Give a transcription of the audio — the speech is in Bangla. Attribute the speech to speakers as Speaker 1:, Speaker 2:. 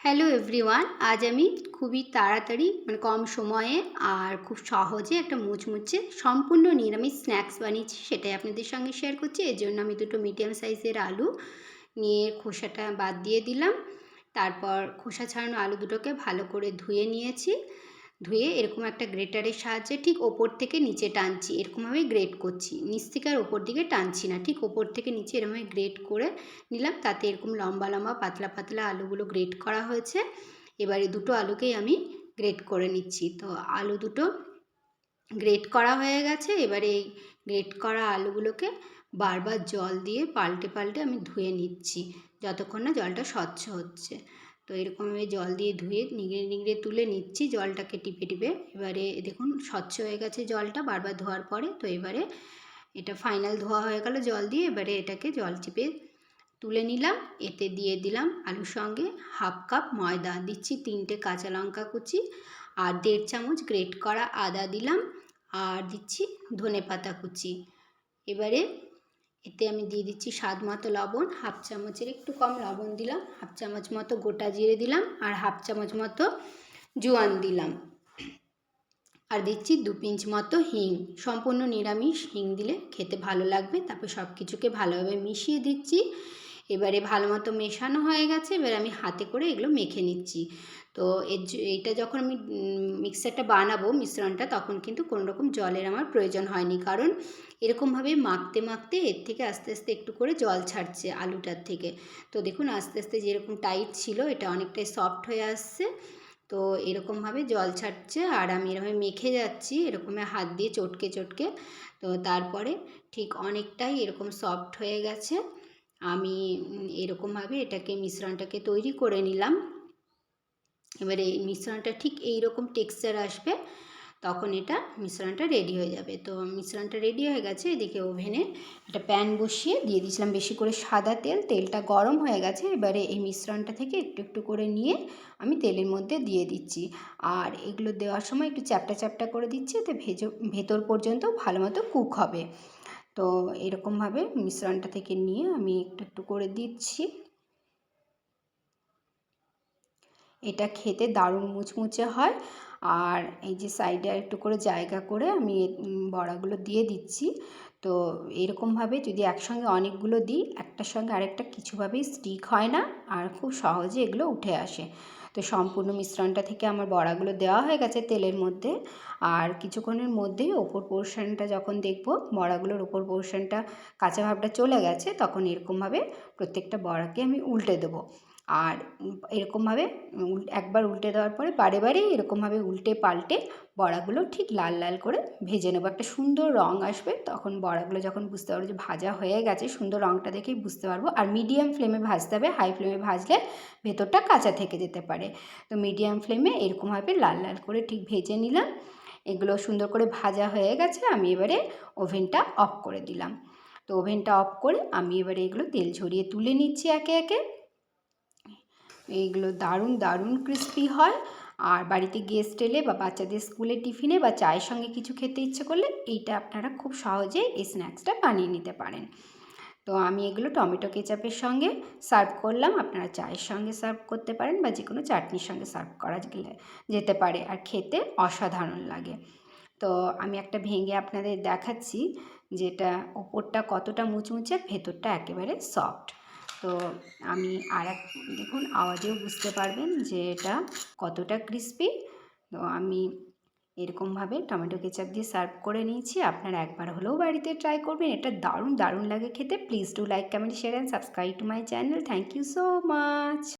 Speaker 1: হ্যালো এভরিওয়ান আজ আমি খুবই তাড়াতাড়ি মানে কম সময়ে আর খুব সহজে একটা মুচমুচে সম্পূর্ণ নিরামিষ স্ন্যাক্স বানিয়েছি, সেটাই আপনাদের সঙ্গে শেয়ার করছি। এর জন্য আমি দুটো মিডিয়াম সাইজের আলু নিয়ে খোসাটা বাদ দিয়ে দিলাম। তারপর খোসা ছাড়ানো আলু দুটোকে ভালো করে ধুয়ে নিয়েছি। ধুয়ে এরকম একটা গ্রেটারের সাহায্যে ঠিক ওপর থেকে নিচে টানছি, এরকমভাবেই গ্রেট করছি। নিচ থেকে আর ওপর দিকে টানছি না, ঠিক ওপর থেকে নিচে এরকমভাবে গ্রেট করে নিলাম, তাতে এরকম লম্বা লম্বা পাতলা পাতলা আলুগুলো গ্রেট করা হয়েছে। এবারে দুটো আলুকেই আমি গ্রেট করে নিচ্ছি। তো আলু দুটো গ্রেট করা হয়ে গেছে, এবারে এই গ্রেট করা আলুগুলোকে বারবার জল দিয়ে পাল্টে পাল্টে আমি ধুয়ে নিচ্ছি, যতক্ষণ না জলটা স্বচ্ছ হচ্ছে। তো এরকমভাবে জল দিয়ে ধুয়ে নিংড়ে নিংড়ে তুলে নিচ্ছি, জলটাকে টিপে টিপে। এবারে দেখুন, স্বচ্ছ হয়ে গেছে জলটা, বারবার ধোয়ার পরে। তো এবারে এটা ফাইনাল ধোয়া হয়ে গেল জল দিয়ে, এবারে এটাকে জল চিপে তুলে নিলাম। এতে দিয়ে দিলাম আলুর সঙ্গে হাফ কাপ ময়দা। দিচ্ছি তিনটে কাঁচা লঙ্কা কুচি আর দেড় চামচ গ্রেট করা আদা দিলাম। আর দিচ্ছি ধনে পাতা কুচি। এবারে এতে আমি দিয়ে দিচ্ছি স্বাদ মতো লবণ, হাফ চামচের একটু কম লবণ দিলাম, হাফ চামচ মতো গোটা জিরে দিলাম আর হাফ চামচ মতো জোয়ান দিলাম। আর দিচ্ছি দু পিঞ্চ মতো হিং, সম্পূর্ণ নিরামিষ, হিং দিলে খেতে ভালো লাগবে। তারপর সব কিছুকে ভালোভাবে মিশিয়ে দিচ্ছি। এবারে ভালো মতো মেশানো হয়ে গেছে, এবার আমি হাতে করে এগুলো মেখে নিচ্ছি। তো এর এইটা যখন আমি মিক্সারটা বানাবো, মিশ্রণটা, তখন কিন্তু কোনো রকম জলের আমার প্রয়োজন হয়নি। কারণ এরকমভাবে মাখতে মাখতে এর থেকে আস্তে আস্তে একটু করে জল ছাড়ছে আলুটার থেকে। তো দেখুন, আস্তে আস্তে যেরকম টাইট ছিল, এটা অনেকটাই সফট হয়ে আসছে। তো এরকমভাবে জল ছাড়ছে, আর আমি এরকমভাবে মেখে যাচ্ছি এরকমভাবে হাত দিয়ে চটকে চটকে। তো তারপরে ঠিক অনেকটাই এরকম সফট হয়ে গেছে। আমি এরকমভাবে এটাকে মিশ্রণটাকে তৈরি করে নিলাম। এবারে এই মিশ্রণটা ঠিক এই রকম টেক্সচার আসবে, তখন এটা মিশ্রণটা রেডি হয়ে যাবে। তো মিশ্রণটা রেডি হয়ে গেছে, এদিকে ওভেনে একটা প্যান বসিয়ে দিয়ে দিয়েছিলাম বেশি করে সাদা তেল, তেলটা গরম হয়ে গেছে, এবারে এই মিশ্রণটা থেকে একটু একটু করে নিয়ে আমি তেলের মধ্যে দিয়ে দিচ্ছি। আর এগুলো দেওয়ার সময় একটু চ্যাপটা চ্যাপটা করে দিচ্ছি, এতে ভেজো, ভেতর পর্যন্ত ভালো মতো কুক হবে। তো এরকমভাবে মিশ্রণটা থেকে নিয়ে আমি একটু একটু করে দিচ্ছি। এটা খেতে দারুণ মুচমুচে হয়। আর এই যে সাইডে একটু করে জায়গা করে আমি বড়াগুলো দিয়ে দিচ্ছি। তো এরকমভাবে যদি একসঙ্গে অনেকগুলো দিই, একটার সঙ্গে আরেকটা কিছুভাবেই স্টিক হয় না। আর খুব সহজে এগুলো উঠে আসে। তো সম্পূর্ণ মিশ্রণটা থেকে আমার বড়াগুলো দেওয়া হয়ে গেছে তেলের মধ্যে। আর কিছুক্ষণের মধ্যেই ওপর পোর্শনটা যখন দেখব, বড়াগুলোর ওপর পোর্শনটা কাঁচা ভাবটা চলে গেছে, তখন এরকমভাবে প্রত্যেকটা বড়াকে আমি উল্টে দেবো। আর এরকমভাবে একবার উল্টে দেওয়ার পরে বারে বারে এরকমভাবে উল্টে পাল্টে বড়াগুলো ঠিক লাল লাল করে ভেজে নেব। একটা সুন্দর রঙ আসবে, তখন বড়াগুলো যখন বুঝতে পারব যে ভাজা হয়ে গেছে, সুন্দর রঙটা দেখেই বুঝতে পারব। আর মিডিয়াম ফ্লেমে ভাজতে হবে হাই ফ্লেমে ভাজলে ভেতরটা কাঁচা থেকে যেতে পারে। তো মিডিয়াম ফ্লেমে এরকমভাবে লাল লাল করে ঠিক ভেজে নিলাম। এগুলো সুন্দর করে ভাজা হয়ে গেছে, আমি এবারে ওভেনটা অফ করে দিলাম। তো ওভেনটা অফ করে আমি এবারে এগুলো তেল ঝরিয়ে তুলে নিচ্ছি একে একে। এইগুলো দারুণ দারুণ ক্রিস্পি হয়। আর বাড়িতে গেস্ট এলে বা বাচ্চাদের স্কুলে টিফিনে বা চায়ের সঙ্গে কিছু খেতে ইচ্ছে করলে এইটা আপনারা খুব সহজে এই স্ন্যাক্সটা বানিয়ে নিতে পারেন। তো আমি এগুলো টমেটো কেচাপের সঙ্গে সার্ভ করলাম। আপনারা চায়ের সঙ্গে সার্ভ করতে পারেন বা যে কোনো চাটনির সঙ্গে সার্ভ করা গেলে, যেতে পারে। আর খেতে অসাধারণ লাগে। তো আমি একটা ভেঙে আপনাদের দেখাচ্ছি, যেটা ওপরটা কতটা মুচমুচে ভেতরটা একেবারে সফট তো আমি আর এক দেখুন, আওয়াজেও বুঝতে পারবেন যে এটা কতটা ক্রিস্পি তো আমি এরকমভাবে টমেটো কেচাপ দিয়ে সার্ভ করে নিয়েছি। আপনারা একবার হলেও বাড়িতে ট্রাই করবেন। এটা দারুণ দারুণ লাগে খেতে। Please do like comment share and subscribe to my channel thank you so much